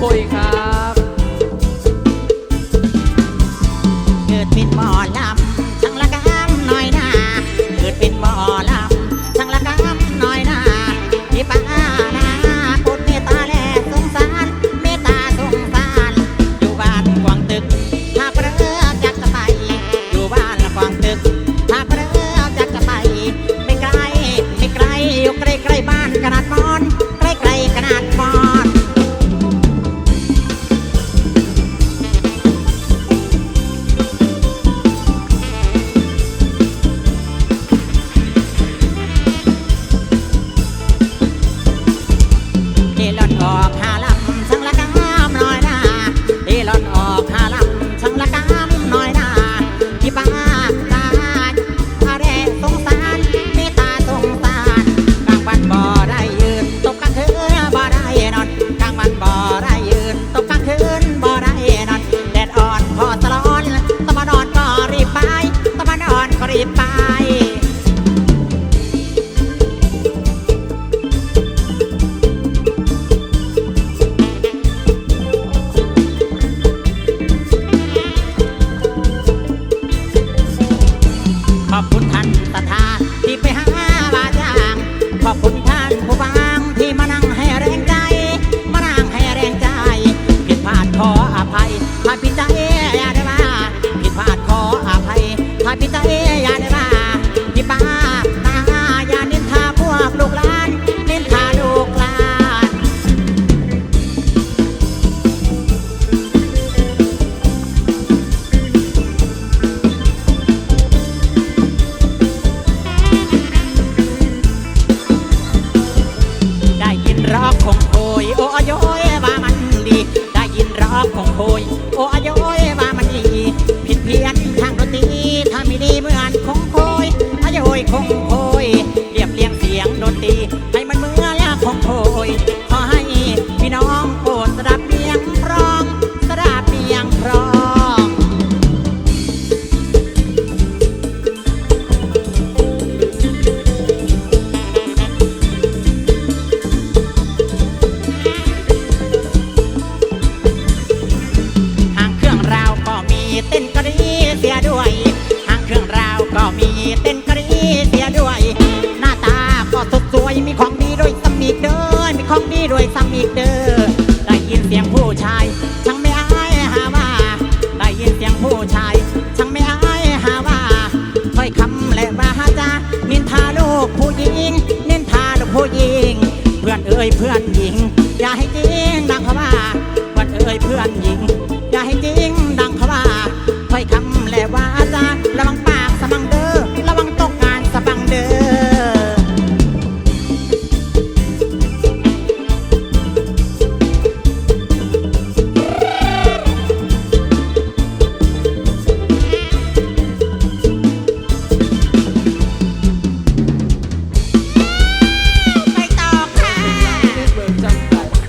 คุยครับ เออย่าได้มาผิดพลาดขออภัยถ้าผิดตาเออย่าได้มาที่ป้าตาอย่านินทาพวกลูกหลานนินทาลูกหลานได้ยินร้องของโอยโอ้ยโอ้ยว่ามันดี ได้ยินร้องของโอยโอ้ย ยเพื่อนหญิง อย่าให้จริงดักว่าวันเอ่ยเพื่อนหญิง อย่าให้จริง